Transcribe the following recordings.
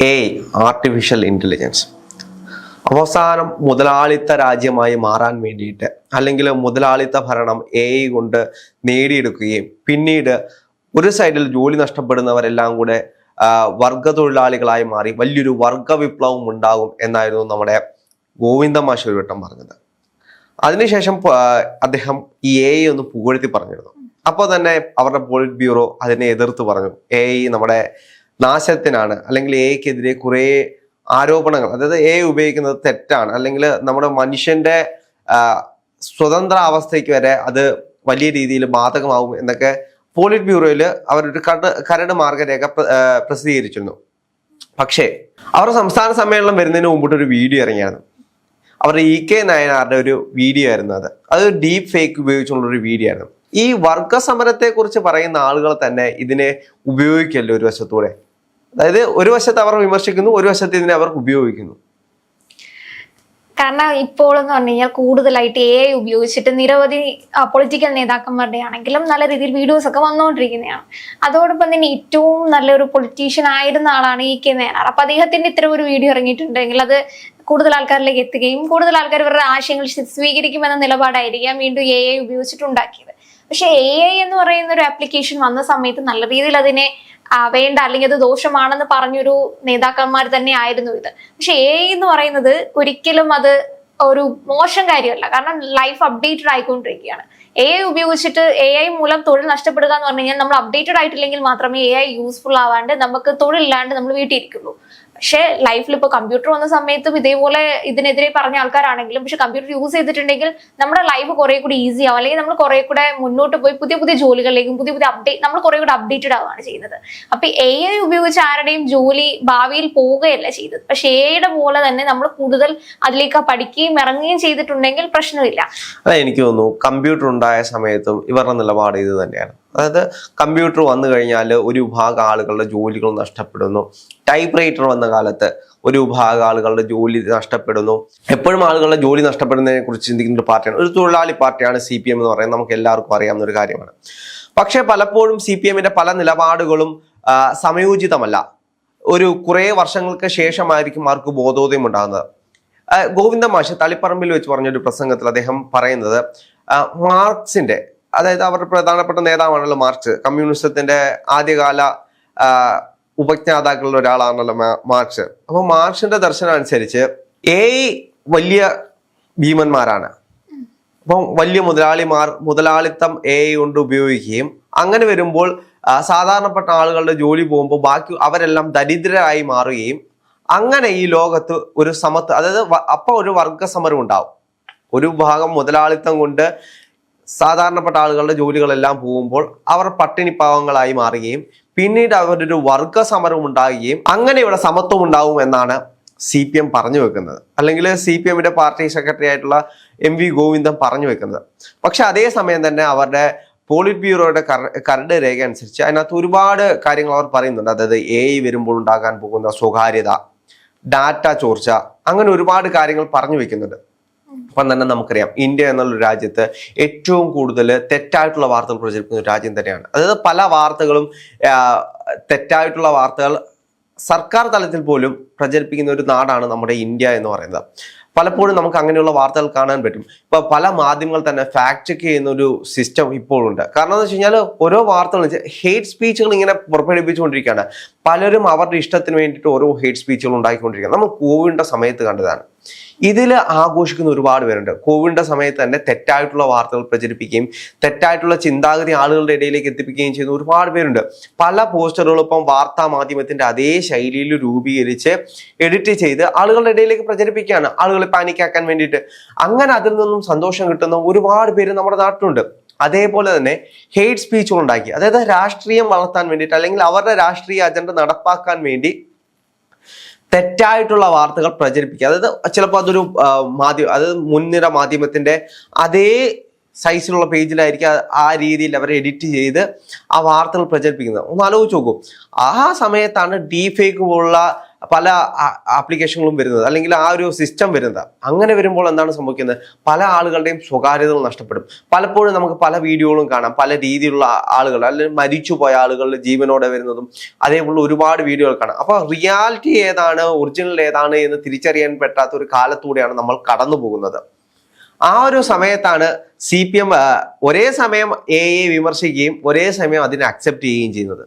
A artificial intelligence അവസാനം മുതലാളിത്ത രാജ്യമായി മാറാൻ വേണ്ടിയിട്ട് അല്ലെങ്കിൽ മുതലാളിത്ത ഭരണം എ കൊണ്ട് നേടിയെടുക്കുകയും പിന്നീട് ഒരു സൈഡിൽ ജോലി നഷ്ടപ്പെടുന്നവരെല്ലാം കൂടെ വർഗ തൊഴിലാളികളായി മാറി വലിയൊരു വർഗ വിപ്ലവം ഉണ്ടാകും എന്നായിരുന്നു നമ്മുടെ ഗോവിന്ദ മാഷ് വട്ടം പറഞ്ഞത്. അതിനുശേഷം അദ്ദേഹം ഈ എ ഒന്ന് പുകഴ്ത്തി പറഞ്ഞിരുന്നു. അപ്പോൾ തന്നെ അവരുടെ പോളിറ്റ് ബ്യൂറോ അതിനെ എതിർത്ത് പറഞ്ഞു. എ നമ്മുടെ നാശത്തിനാണ്. അല്ലെങ്കിൽ എക്കെതിരെ കുറേ ആരോപണങ്ങൾ. അതായത് എ ഉപയോഗിക്കുന്നത് തെറ്റാണ്. അല്ലെങ്കിൽ നമ്മുടെ മനുഷ്യന്റെ സ്വതന്ത്ര അവസ്ഥയ്ക്ക് വരെ അത് വലിയ രീതിയിൽ ബാധകമാവും എന്നൊക്കെ പോളിറ്റ് ബ്യൂറോയിൽ അവരൊരു കരട് കരട് മാർഗരേഖ പ്രസിദ്ധീകരിച്ചിരുന്നു. പക്ഷേ അവരുടെ സംസ്ഥാന സമ്മേളനം വരുന്നതിന് മുമ്പിട്ട് ഒരു വീഡിയോ ഇറങ്ങിയായിരുന്നു. അവരുടെ ഇ കെ നയനാറിന്റെ ഒരു വീഡിയോ ആയിരുന്നു അത്. അത് ഡീപ് ഫേക്ക് ഉപയോഗിച്ചുള്ള ഒരു വീഡിയോ ആയിരുന്നു. ഈ വർഗ സമരത്തെ കുറിച്ച് പറയുന്ന ആളുകൾ തന്നെ ഇതിനെ ഉപയോഗിക്കല്ലോ ഒരു വശത്തൂടെ? അതായത് ഒരു വശത്ത് അവർ വിമർശിക്കുന്നു ഒരു വശത്ത് ഇതിനെ അവർ ഉപയോഗിക്കുന്നു. കാരണം ഇപ്പോൾ എന്ന് പറഞ്ഞു കഴിഞ്ഞാൽ കൂടുതലായിട്ട് എ ഐ ഉപയോഗിച്ചിട്ട് നിരവധി പൊളിറ്റിക്കൽ നേതാക്കന്മാരുടെ ആണെങ്കിലും നല്ല രീതിയിൽ വീഡിയോസ് ഒക്കെ വന്നുകൊണ്ടിരിക്കുന്നതാണ്. അതോടൊപ്പം തന്നെ ഏറ്റവും നല്ലൊരു പൊളിറ്റീഷ്യൻ ആയിരുന്ന ആളാണ് ഈ കെ നയനാർ. അപ്പൊ അദ്ദേഹത്തിന്റെ ഇത്തരം ഒരു വീഡിയോ ഇറങ്ങിയിട്ടുണ്ടെങ്കിൽ അത് കൂടുതൽ ആൾക്കാരിലേക്ക് എത്തുകയും കൂടുതൽ ആൾക്കാർ ഇവരുടെ ആശയങ്ങൾ സ്വീ- സ്വീകരിക്കുമെന്ന നിലപാടായിരിക്കാം വീണ്ടും എ ഐ ഉപയോഗിച്ചിട്ടുണ്ടാക്കിയത്. പക്ഷെ എ ഐ എന്ന് പറയുന്ന ഒരു ആപ്ലിക്കേഷൻ വന്ന സമയത്ത് നല്ല രീതിയിൽ അതിനെ വേണ്ട അല്ലെങ്കിൽ അത് ദോഷമാണെന്ന് പറഞ്ഞൊരു നേതാക്കന്മാർ തന്നെ ആയിരുന്നു ഇത്. പക്ഷെ എ എന്ന് പറയുന്നത് ഒരിക്കലും അത് ഒരു മോശം കാര്യമല്ല. കാരണം ലൈഫ് അപ്ഡേറ്റഡ് ആയിക്കൊണ്ടിരിക്കുകയാണ്. എ ഐ ഉപയോഗിച്ചിട്ട് എ ഐ മൂലം തൊഴിൽ നഷ്ടപ്പെടുക എന്ന് പറഞ്ഞു കഴിഞ്ഞാൽ നമ്മൾ അപ്ഡേറ്റഡ് ആയിട്ടില്ലെങ്കിൽ മാത്രമേ എ ഐ യൂസ്ഫുൾ ആവാണ്ട് നമുക്ക് തൊഴിലില്ലാണ്ട് നമ്മൾ വീട്ടിൽ ഇരിക്കുള്ളൂ. പക്ഷെ ലൈഫിൽ ഇപ്പോൾ കമ്പ്യൂട്ടർ വന്ന സമയത്തും ഇതേപോലെ ഇതിനെതിരെ പറഞ്ഞ ആൾക്കാരാണെങ്കിലും പക്ഷെ കമ്പ്യൂട്ടർ യൂസ് ചെയ്തിട്ടുണ്ടെങ്കിൽ നമ്മുടെ ലൈഫ് കുറെ കൂടി ഈസി ആവും. അല്ലെങ്കിൽ നമ്മൾ കുറെ കൂടെ മുന്നോട്ട് പോയി പുതിയ പുതിയ ജോലികളിലേക്കും പുതിയ പുതിയ അപ്ഡേറ്റ് നമ്മൾ കുറെ കൂടെ അപ്ഡേറ്റഡ് ആവുകയാണ് ചെയ്യുന്നത്. അപ്പൊ എ ഐ ഉപയോഗിച്ച് ആരുടെയും ജോലി ഭാവിയിൽ പോവുകയല്ല ചെയ്തത്. പക്ഷെ എ ഐയുടെ പോലെ തന്നെ നമ്മൾ കൂടുതൽ അതിലേക്ക് പഠിക്കുകയും ഇറങ്ങുകയും ചെയ്തിട്ടുണ്ടെങ്കിൽ പ്രശ്നമില്ല. അതെ എനിക്ക് തോന്നുന്നു കമ്പ്യൂട്ടർ ഉണ്ടായ സമയത്തും ഇവരുടെ നിലപാട് ഇത് തന്നെയാണ്. അതായത് കമ്പ്യൂട്ടർ വന്നു കഴിഞ്ഞാൽ ഒരു വിഭാഗം ആളുകളുടെ ജോലികൾ നഷ്ടപ്പെടുന്നു. ടൈപ്പ് റൈറ്റർ വന്ന കാലത്ത് ഒരു വിഭാഗം ആളുകളുടെ ജോലി നഷ്ടപ്പെടുന്നു. എപ്പോഴും ആളുകളുടെ ജോലി നഷ്ടപ്പെടുന്നതിനെ കുറിച്ച് ചിന്തിക്കുന്ന ഒരു പാർട്ടിയാണ്. ഒരു തൊഴിലാളി പാർട്ടിയാണ് സി പി എം എന്ന് പറയുന്നത്. നമുക്ക് എല്ലാവർക്കും അറിയാവുന്ന ഒരു കാര്യമാണ്. പക്ഷേ പലപ്പോഴും സി പി എമ്മിന്റെ പല നിലപാടുകളും സമയോചിതമല്ല. ഒരു കുറേ വർഷങ്ങൾക്ക് ശേഷമായിരിക്കും ആർക്ക് ബോധോദയം ഉണ്ടാകുന്നത്. ഗോവിന്ദ മാഷ് തളിപ്പറമ്പിൽ വെച്ച് പറഞ്ഞൊരു പ്രസംഗത്തിൽ അദ്ദേഹം പറയുന്നത് മാർക്സിന്റെ അതായത് അവരുടെ പ്രധാനപ്പെട്ട നേതാവാണല്ലോ മാർച്ച്. കമ്മ്യൂണിസത്തിന്റെ ആദ്യകാല ഉപജ്ഞാതാക്കളിൽ ഒരാളാണല്ലോ മാർച്ച്. മാർക്സ് അപ്പൊ മാർക്സിന്റെ ദർശനം അനുസരിച്ച് ഏ വലിയ ഭീമന്മാരാണ്. അപ്പം വലിയ മുതലാളിമാർ മുതലാളിത്തം എ കൊണ്ട് ഉപയോഗിക്കുകയും അങ്ങനെ വരുമ്പോൾ സാധാരണപ്പെട്ട ആളുകളുടെ ജോലി പോകുമ്പോൾ ബാക്കി അവരെല്ലാം ദരിദ്രരായി മാറുകയും അങ്ങനെ ഈ ലോകത്ത് ഒരു സമത്വ അതായത് അപ്പോൾ അപ്പൊ ഒരു വർഗ സമരം ഉണ്ടാവും. ഒരു ഭാഗം മുതലാളിത്തം കൊണ്ട് സാധാരണപ്പെട്ട ആളുകളുടെ ജോലികളെല്ലാം പോകുമ്പോൾ അവർ പട്ടിണി പാവങ്ങളായി മാറുകയും പിന്നീട് അവരൊരു വർഗ സമരം ഉണ്ടാകുകയും അങ്ങനെ ഇവിടെ സമത്വം ഉണ്ടാവും എന്നാണ് സി പി എം പറഞ്ഞു വെക്കുന്നത്. അല്ലെങ്കിൽ സി പി എമ്മിന്റെ പാർട്ടി സെക്രട്ടറി ആയിട്ടുള്ള എം വി ഗോവിന്ദൻ പറഞ്ഞു വെക്കുന്നത്. പക്ഷെ അതേ സമയം തന്നെ അവരുടെ പോളിറ്റ് ബ്യൂറോയുടെ കര- കരട് രേഖ അനുസരിച്ച് അതിനകത്ത് ഒരുപാട് കാര്യങ്ങൾ അവർ പറയുന്നുണ്ട്. അതായത് എ ഐ വരുമ്പോൾ ഉണ്ടാകാൻ പോകുന്ന സ്വകാര്യത ഡാറ്റ ചോർച്ച അങ്ങനെ ഒരുപാട് കാര്യങ്ങൾ പറഞ്ഞു വെക്കുന്നുണ്ട്. അപ്പം തന്നെ നമുക്കറിയാം ഇന്ത്യ എന്നുള്ള രാജ്യത്ത് ഏറ്റവും കൂടുതൽ തെറ്റായിട്ടുള്ള വാർത്തകൾ പ്രചരിപ്പിക്കുന്ന ഒരു രാജ്യം തന്നെയാണ്. അതായത് പല വാർത്തകളും തെറ്റായിട്ടുള്ള വാർത്തകൾ സർക്കാർ തലത്തിൽ പോലും പ്രചരിപ്പിക്കുന്ന ഒരു നാടാണ് നമ്മുടെ ഇന്ത്യ എന്ന് പറയുന്നത്. പലപ്പോഴും നമുക്ക് അങ്ങനെയുള്ള വാർത്തകൾ കാണാൻ പറ്റും. ഇപ്പൊ പല മാധ്യമങ്ങൾ തന്നെ ഫാക്ട് ചെക്ക് ചെയ്യുന്ന ഒരു സിസ്റ്റം ഇപ്പോഴുണ്ട്. കാരണം എന്ന് വെച്ച് കഴിഞ്ഞാൽ ഓരോ വാർത്തകളും ഹേറ്റ് സ്പീച്ചുകൾ ഇങ്ങനെ പുറപ്പെടുവിച്ചുകൊണ്ടിരിക്കുകയാണ് പലരും അവരുടെ ഇഷ്ടത്തിന് വേണ്ടിയിട്ട് ഓരോ ഹേറ്റ് സ്പീച്ചുകൾ ഉണ്ടാക്കിക്കൊണ്ടിരിക്കുകയാണ് നമ്മൾ കോവിഡിന്റെ സമയത്ത് കണ്ടതാണ്. ഇതിൽ ആഘോഷിക്കുന്ന ഒരുപാട് പേരുണ്ട്. കോവിഡിന്റെ സമയത്ത് തന്നെ തെറ്റായിട്ടുള്ള വാർത്തകൾ പ്രചരിപ്പിക്കുകയും തെറ്റായിട്ടുള്ള ചിന്താഗതി ആളുകളുടെ ഇടയിലേക്ക് എത്തിപ്പിക്കുകയും ചെയ്യുന്ന ഒരുപാട് പേരുണ്ട്. പല പോസ്റ്ററുകളും ഇപ്പം വാർത്താ മാധ്യമത്തിന്റെ അതേ ശൈലിയിൽ രൂപീകരിച്ച് എഡിറ്റ് ചെയ്ത് ആളുകളുടെ ഇടയിലേക്ക് പ്രചരിപ്പിക്കുകയാണ്. ആളുകളെ പാനിക്കാക്കാൻ വേണ്ടിയിട്ട്. അങ്ങനെ അതിൽ നിന്നും സന്തോഷം കിട്ടുന്ന ഒരുപാട് പേര് നമ്മുടെ നാട്ടിലുണ്ട്. അതേപോലെ തന്നെ ഹെയ്റ്റ് സ്പീച്ചുകൾ ഉണ്ടാക്കി. അതായത് രാഷ്ട്രീയം വളർത്താൻ വേണ്ടിയിട്ട് അല്ലെങ്കിൽ അവരുടെ രാഷ്ട്രീയ അജണ്ട നടപ്പാക്കാൻ വേണ്ടി തെറ്റായിട്ടുള്ള വാർത്തകൾ പ്രചരിപ്പിക്കുക. അതായത് ചിലപ്പോൾ അതൊരു മാധ്യമം അതായത് മുൻനിര മാധ്യമത്തിന്റെ അതേ സൈസിലുള്ള പേജിലായിരിക്കും ആ- രീതിയിൽ അവർ എഡിറ്റ് ചെയ്ത് ആ വാർത്തകൾ പ്രചരിപ്പിക്കുന്നത്. ഒന്ന് ആലോചിച്ച് നോക്കൂ. ആ സമയത്താണ് ഡീ ഫേക്ക് പോലുള്ള പല ആപ്ലിക്കേഷനുകളും വരുന്നത്. അല്ലെങ്കിൽ ആ ഒരു സിസ്റ്റം വരുന്നത്. അങ്ങനെ വരുമ്പോൾ എന്താണ് സംഭവിക്കുന്നത്? പല ആളുകളുടെയും സ്വകാര്യതകൾ നഷ്ടപ്പെടും. പലപ്പോഴും നമുക്ക് പല വീഡിയോകളും കാണാം. പല രീതിയിലുള്ള ആളുകൾ അല്ലെങ്കിൽ മരിച്ചുപോയ ആളുകളുടെ ജീവനോടെ വരുന്നതും അതേപോലെ ഒരുപാട് വീഡിയോകൾ കാണാം. അപ്പോൾ റിയാലിറ്റി ഏതാണ്? ഒറിജിനൽ ഏതാണ്? എന്ന് തിരിച്ചറിയാൻ പറ്റാത്ത ഒരു കാലത്തൂടെയാണ് നമ്മൾ കടന്നു പോകുന്നത് ആ ഒരു സമയത്താണ് സി പി എം ഒരേ സമയം എ എ വിമർശിക്കുകയും ഒരേ സമയം അതിനെ അക്സെപ്റ്റ് ചെയ്യുകയും ചെയ്യുന്നത്.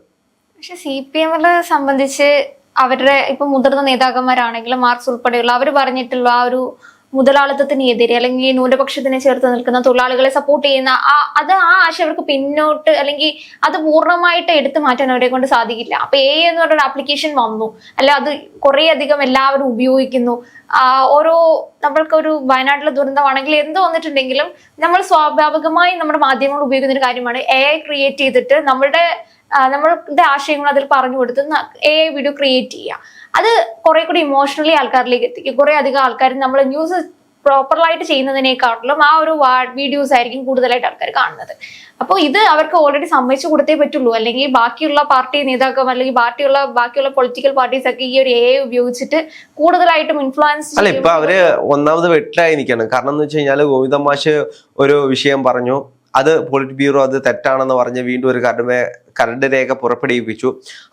പക്ഷെ സി പി എമ്മിനെ സംബന്ധിച്ച് അവരുടെ ഇപ്പൊ മുതിർന്ന നേതാക്കന്മാരാണെങ്കിലും മാർക്സ് ഉൾപ്പെടെയുള്ള അവർ പറഞ്ഞിട്ടുള്ള ആ ഒരു മുതലാളിത്തത്തിന് എതിരെ അല്ലെങ്കിൽ ന്യൂനപക്ഷത്തിനെ ചേർത്ത് നിൽക്കുന്ന തൊഴിലാളികളെ സപ്പോർട്ട് ചെയ്യുന്ന ആ അത് ആ ആശയം അവർക്ക് പിന്നോട്ട് അല്ലെങ്കിൽ അത് പൂർണമായിട്ട് എടുത്തു മാറ്റാൻ അവരെ കൊണ്ട് സാധിക്കില്ല. അപ്പൊ എ എന്ന് പറഞ്ഞൊരു ആപ്ലിക്കേഷൻ വന്നു. അല്ല അത് കുറേ അധികം എല്ലാവരും ഉപയോഗിക്കുന്നു. ഓരോ നമ്മൾക്കൊരു വയനാട്ടിലെ ദുരന്തമാണെങ്കിൽ എന്ത് വന്നിട്ടുണ്ടെങ്കിലും നമ്മൾ സ്വാഭാവികമായി നമ്മുടെ മാധ്യമങ്ങൾ ഉപയോഗിക്കുന്ന ഒരു കാര്യമാണ് എ ക്രിയേറ്റ് ചെയ്തിട്ട് നമ്മളുടെ ആ, നമ്മളുടെ ആശയങ്ങൾ അതിൽ പറഞ്ഞു കൊടുത്ത് എ വീഡിയോ ക്രിയേറ്റ് ചെയ്യുക. അത് കുറെ കൂടി ഇമോഷണലി ആൾക്കാരിലേക്ക് എത്തിക്കും. കുറെ അധികം ആൾക്കാർ നമ്മൾ ന്യൂസ് പ്രോപ്പറായിട്ട് ചെയ്യുന്നതിനേക്കാട്ടിലും ആ ഒരു വീഡിയോസ് ആയിരിക്കും കൂടുതലായിട്ട് ആൾക്കാർ കാണുന്നത്. അപ്പോൾ ഇത് അവർക്ക് ഓൾറെഡി സമ്മതിച്ചു കൊടുത്തേ പറ്റുള്ളൂ. അല്ലെങ്കിൽ ബാക്കിയുള്ള പാർട്ടി നേതാക്കൾ അല്ലെങ്കിൽ പാർട്ടിയുള്ള ബാക്കിയുള്ള പൊളിറ്റിക്കൽ പാർട്ടീസ് ഒക്കെ ഈ ഒരു എ ഉപയോഗിച്ചിട്ട് കൂടുതലായിട്ടും ഇൻഫ്ലുവൻസ് അല്ല ഇപ്പൊ അവർ ഒന്നാമത് വെട്ടിലായി നിൽക്കണം കാരണം എന്ന് വെച്ച് കഴിഞ്ഞാൽ ഗോവിന്ദ മാഷ് ഒരു വിഷയം പറഞ്ഞു. അത് പോളിറ്റ് ബ്യൂറോ അത് തെറ്റാണെന്ന് പറഞ്ഞ് വീണ്ടും ഒരു കരട് കരട് രേഖ പുറപ്പെടുവിപ്പിച്ചു.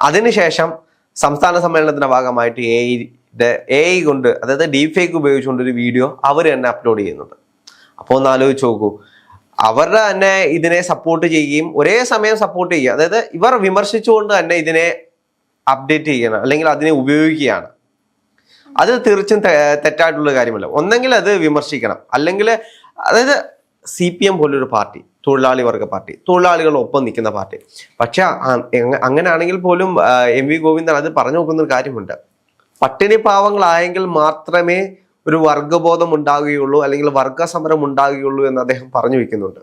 അതിനുശേഷം സംസ്ഥാന സമ്മേളനത്തിന്റെ ഭാഗമായിട്ട് എ ഐയുടെ എ ഐ കൊണ്ട് അതായത് ഡീപ് ഫേക്ക് ഉപയോഗിച്ചുകൊണ്ട് ഒരു വീഡിയോ അവർ തന്നെ അപ്ലോഡ് ചെയ്യുന്നുണ്ട്. അപ്പോൾ ഒന്ന് ആലോചിച്ച് നോക്കൂ. അവരുടെ തന്നെ ഇതിനെ സപ്പോർട്ട് ചെയ്യുകയും ഒരേ സമയം സപ്പോർട്ട് ചെയ്യുക. അതായത് ഇവർ വിമർശിച്ചുകൊണ്ട് തന്നെ ഇതിനെ അപ്ഡേറ്റ് ചെയ്യണം അല്ലെങ്കിൽ അതിനെ ഉപയോഗിക്കുകയാണ്. അത് തീർച്ചയായും തെറ്റായിട്ടുള്ള കാര്യമല്ല. ഒന്നെങ്കിൽ അത് വിമർശിക്കണം. അല്ലെങ്കിൽ അതായത് സി പി എം പോലൊരു പാർട്ടി. തൊഴിലാളി വർഗ പാർട്ടി. തൊഴിലാളികൾ ഒപ്പം നിൽക്കുന്ന പാർട്ടി. പക്ഷെ അങ്ങനെയാണെങ്കിൽ പോലും എം വി ഗോവിന്ദൻ അത് പറഞ്ഞു നോക്കുന്ന ഒരു കാര്യമുണ്ട്. പട്ടിണി പാവങ്ങളായെങ്കിൽ മാത്രമേ ഒരു വർഗബോധം ഉണ്ടാകുകയുള്ളൂ അല്ലെങ്കിൽ വർഗ സമരം ഉണ്ടാകുകയുള്ളൂ എന്ന് അദ്ദേഹം പറഞ്ഞു വെക്കുന്നുണ്ട്.